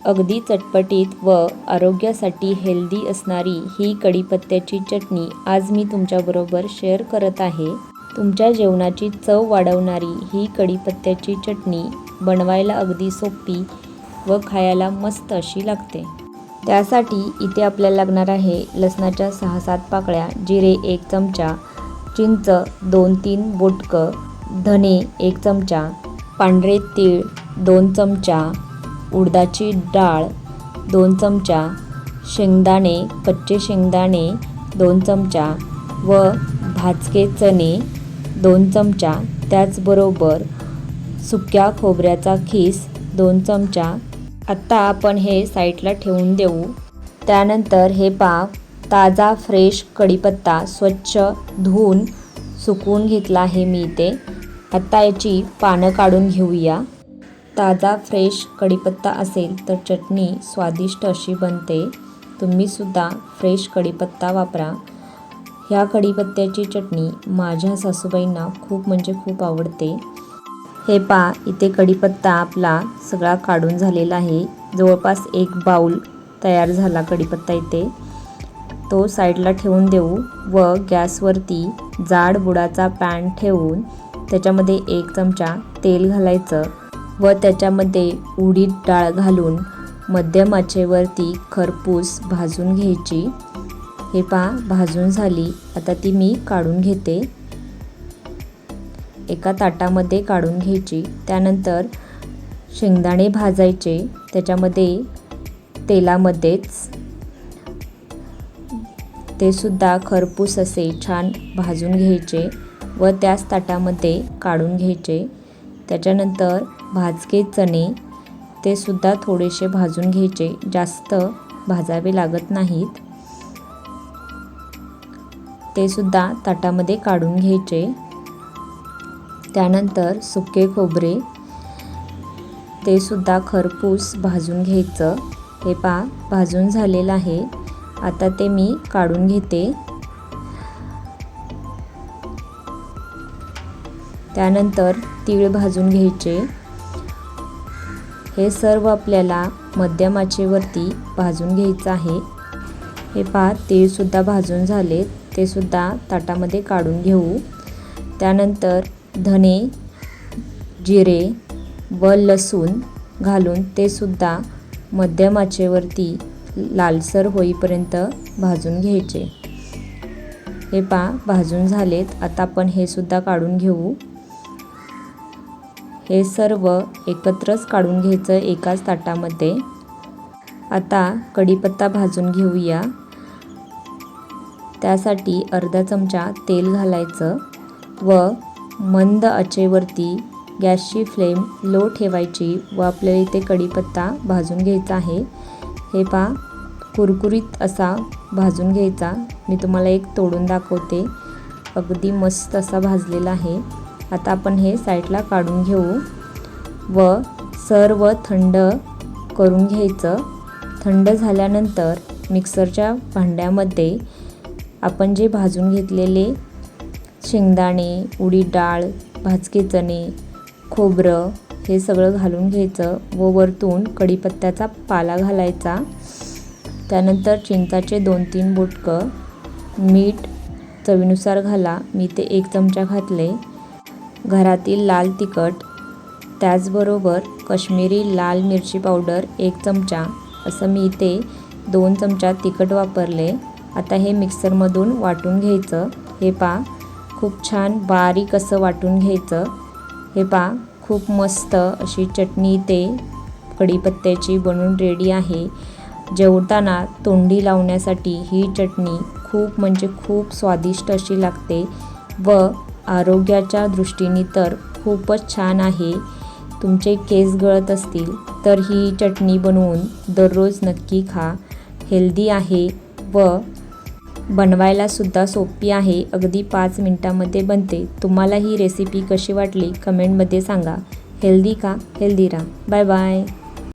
अगदी चटपटीत व आरोग्यासाठी हेल्दी असणारी ही कढीपत्त्याची चटणी आज मी तुमच्याबरोबर शेअर करत आहे. तुमच्या जेवणाची चव वाढवणारी ही कढीपत्त्याची चटणी बनवायला अगदी सोपी व खायला मस्त अशी लागते. त्यासाठी इथे आपल्याला लागणार आहे लसणाच्या सहा सात पाकळ्या जिरे एक चमचा चिंच दोन तीन बोटकं धने एक चमचा पांढरे तीळ दोन चमचा उडदाची डाळ दोन चमचा शेंगदाणे कच्चे शेंगदाणे दोन चमचा व भाजके चणे दोन चमचा. त्याचबरोबर सुक्या खोबऱ्याचा खीस दोन चमचा. आत्ता आपण हे साईडला ठेवून देऊ. त्यानंतर हे पाव ताजा फ्रेश कढीपत्ता स्वच्छ धुवून सुकवून घेतला आहे मी इथे. आत्ता याची पानं काढून घेऊया. ताजा फ्रेश कढीपत्ता असेल तर चटणी स्वादिष्ट अशी बनते. तुम्हीसुद्धा फ्रेश कढीपत्ता वापरा. ह्या कढीपत्त्याची चटणी माझ्या सासूबाईंना खूप म्हणजे खूप आवडते. हे पा इथे कढीपत्ता आपला सगळा काढून झालेला आहे. जवळपास एक बाऊल तयार झाला कढीपत्ता इथे. तो साईडला ठेवून देऊ व गॅसवरती जाड बुडाचा पॅन ठेवून त्याच्यामध्ये एक चमचा तेल घालायचं. व त्याच्यामध्ये उडीद डाळ घालून मध्यम आचेवरती खरपूस भाजून घ्यायची. हे पा भाजून झाली. आता ती मी काढून घेते. एका ताटामध्ये काढून घ्यायची. त्यानंतर शेंगदाणे भाजायचे. त्याच्यामध्ये तेलामध्येच ते सुद्धा खरपूस असे छान भाजून घ्यायचे व त्याच ताटामध्ये काढून घ्यायचे. त्याच्यानंतर भाजके चणे ते सुद्धा थोडेसे भाजून घ्यायचे. जास्त भाजावे लागत नाहीत. ते सुद्धा ताटामध्ये काढून घ्यायचे. त्यानंतर सुके खोबरे ते सुद्धा खरपूस भाजून घ्यायचं. हे पा भाजून झालेलं आहे. आता ते मी काढून घेते. त्यानंतर तीळ भाजून घ्यायचे. हे सर्व आपल्याला मध्यम आचेवरती भाजून घ्यायचं आहे. हे पा तीळसुद्धा भाजून झाले ते सुद्धा ताटामध्ये काढून घेऊ. त्यानंतर धने जिरे व लसूण घालून ते सुद्धा मध्यम आचेवरती लालसर होईपर्यंत भाजून घ्यायचे. हे पा भाजून झालेत. आता आपण हे सुद्धा काढून घेऊ. हे सर्व एकत्रच काढून घ्यायचं एकाच ताटामध्ये. आता कढीपत्ता भाजून घेऊया. त्यासाठी अर्धा चमचा तेल घालायचं व मंद आचेवरती गॅसची फ्लेम लो ठेवायची व आपल्याला इथे कढीपत्ता भाजून घ्यायचा आहे. हे पा कुरकुरीत असा भाजून घ्यायचा. मी तुम्हाला एक तोडून दाखवते. अगदी मस्त असा भाजलेला आहे. आता आपण हे साईडला काढून घेऊ. व सर्व थंड करून घ्यायचं. थंड झाल्यानंतर मिक्सरच्या भांड्यामध्ये आपण जे भाजून घेतलेले शेंगदाणे उडीद डाळ भाजके चणे खोबरं हे सगळं घालून घ्यायचं व वरतून कढीपत्त्याचा पाला घालायचा. त्यानंतर चिंचाचे दोन तीन बोटकं मीठ चवीनुसार घाला. मी ते एक चमचा घातले. घरातील लाल तिखट त्याचबरोबर कश्मीरी लाल मिरची पावडर एक चमचा असं मी इथे दोन चमचा तिखट वापरले. आता हे मिक्सरमधून वाटून घ्यायचं. हे पा खूप छान बारीक असं वाटून घ्यायचं. हे पा खूप मस्त अशी चटणी ते कढीपत्त्याची बनून रेडी आहे. जेवताना तोंडी लावण्यासाठी ही चटणी खूप म्हणजे खूप स्वादिष्ट अशी लागते व आरोग्याच्या दृष्टीने तर खूपच छान आहे. तुमचे केस गळत असतील तर ही चटणी बनवून दररोज नक्की खा. हेल्दी आहे व बनवायलासुद्धा सोपी आहे. अगदी पाच मिनटामध्ये बनते. तुम्हाला ही रेसिपी कशी वाटली कमेंटमध्ये सांगा. हेल्दी का? हेल्दी राहा. Bye bye.